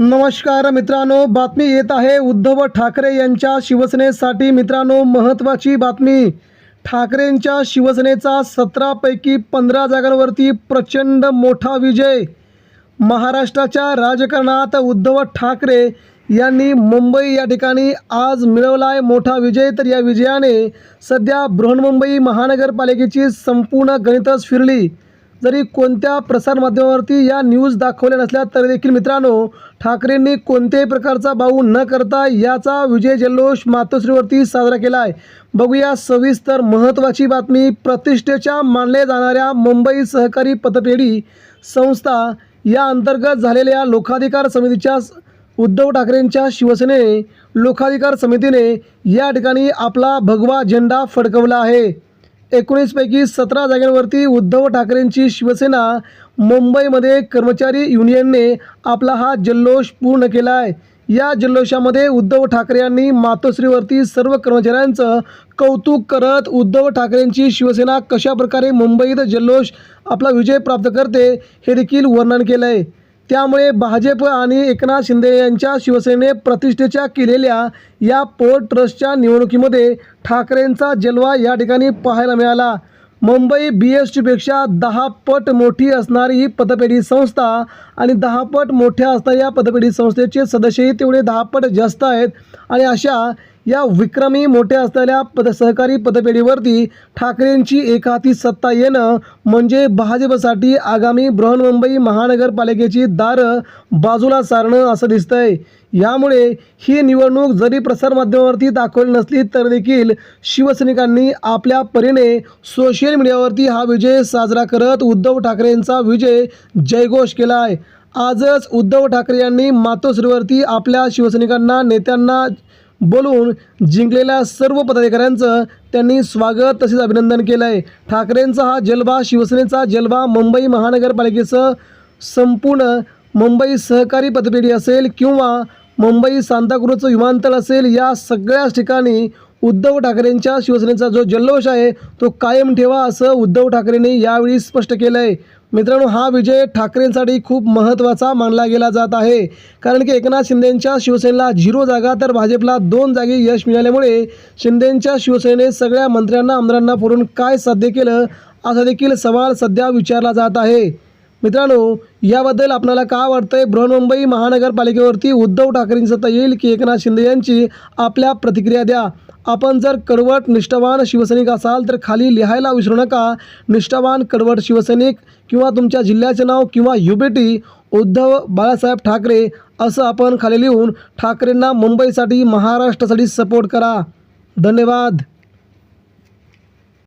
नमस्कार मित्रांनो बातमी येत आहे उद्धव ठाकरे यांच्या शिवसेनेसाठी. मित्रांनो महत्त्वाची बातमी. ठाकरेंच्या शिवसेनेचा सतरापैकी पंधरा जागांवरती प्रचंड मोठा विजय. महाराष्ट्राच्या राजकारणात उद्धव ठाकरे यांनी मुंबई या ठिकाणी आज मिळवला आहे मोठा विजय. तर या विजयाने सध्या बृहन्मुंबई महानगरपालिकेची संपूर्ण गणितच फिरली. जरी कोणत्या प्रसारमाध्यमावरती या न्यूज दाखवल्या नसल्या तरी देखील मित्रांनो ठाकरेंनी कोणत्याही प्रकारचा भाऊ न करता याचा विजय जल्लोष मातोश्रीवरती साजरा केला आहे बघूया सविस्तर महत्त्वाची बातमी. प्रतिष्ठेच्या मानल्या जाणाऱ्या मुंबई सहकारी पतपेढी संस्था या अंतर्गत झालेल्या लोकाधिकार समितीच्या उद्धव ठाकरेंच्या शिवसेनेने लोकाधिकार समितीने या ठिकाणी आपला भगवा झेंडा फडकवला आहे. एकोणीसपैकी सतरा जागांवरती उद्धव ठाकरेंची शिवसेना मुंबईमध्ये कर्मचारी युनियनने आपला हा जल्लोष पूर्ण केला आहे या जल्लोषामध्ये उद्धव ठाकरे यांनी मातोश्रीवरती सर्व कर्मचाऱ्यांचं कौतुक करत उद्धव ठाकरेंची शिवसेना कशाप्रकारे मुंबईत जल्लोष आपला विजय प्राप्त करते हे देखील वर्णन केलं आहे त्यामुळे भाजप आणि एकनाथ शिंदे यांच्या शिवसेने प्रतिष्ठेच्या केलेल्या या पोर्ट ट्रस्टच्या निवडणुकीमध्ये ठाकरेंचा जलवा या ठिकाणी पाहायला मिळाला. मुंबई बी एस टीपेक्षा दहा पट मोठी असणारी ही पतपेढी संस्था आणि दहा पट मोठ्या असणाऱ्या या पतपेढी संस्थेचे सदस्यही तेवढे दहा पट जास्त आहेत. आणि अशा या विक्रमी मोठ्या असलेल्या पद सहकारी पदपेढीवरती ठाकरेंची एकहाती सत्ता येणं म्हणजे भाजपसाठी आगामी बृहन्मुंबई महानगरपालिकेची दारं बाजूला सारणं असं दिसतंय. यामुळे ही निवडणूक जरी प्रसारमाध्यमावरती दाखवली नसली तर देखील शिवसैनिकांनी आपल्या परीने सोशल मीडियावरती हा विजय साजरा करत उद्धव ठाकरेंचा विजय जयघोष केला आहे आजच उद्धव ठाकरे यांनी मातोश्रीवरती आपल्या शिवसैनिकांना नेत्यांना बोलून जिंकलेल्या सर्व पदाधिकाऱ्यांचं त्यांनी स्वागत तसेच अभिनंदन केलं आहे ठाकरेंचा हा जलवा शिवसेनेचा जलवा मुंबई महानगरपालिकेचं संपूर्ण मुंबई सहकारी पतपेढी असेल किंवा मुंबई सांताक्रूजचं विमानतळ असेल या सगळ्याच ठिकाणी उद्धव ठाकरेंच्या शिवसेनेचा जो जल्लोष आहे तो कायम ठेवा असं उद्धव ठाकरेंनी यावेळी स्पष्ट केलं आहे मित्रांनो हा विजय ठाकरेंसाठी खूप महत्त्वाचा मानला गेला जात आहे. कारण की एकनाथ शिंदेंच्या शिवसेनेला झिरो जागा तर भाजपला दोन जागी यश मिळाल्यामुळे शिंदेंच्या शिवसेनेने सगळ्या मंत्र्यांना आमदारांना फोडून काय साध्य केलं असा देखील सवाल सध्या विचारला जात आहे. मित्रांनो याबद्दल आपल्याला का वाटतंय? बृहन्मुंबई महानगरपालिकेवरती उद्धव ठाकरेंचं येईल की एकनाथ शिंदे यांची आपल्या प्रतिक्रिया द्या. आपण जर कडवट निष्ठावान शिवसैनिक असाल तर खाली लिहायला विसरू नका. निष्ठावान कडवट शिवसैनिक किंवा तुमच्या जिल्ह्याचे नाव किंवा युबीटी उद्धव बाळासाहेब ठाकरे असं आपण खाली लिहून ठाकरेंना मुंबईसाठी महाराष्ट्रासाठी सपोर्ट करा. धन्यवाद.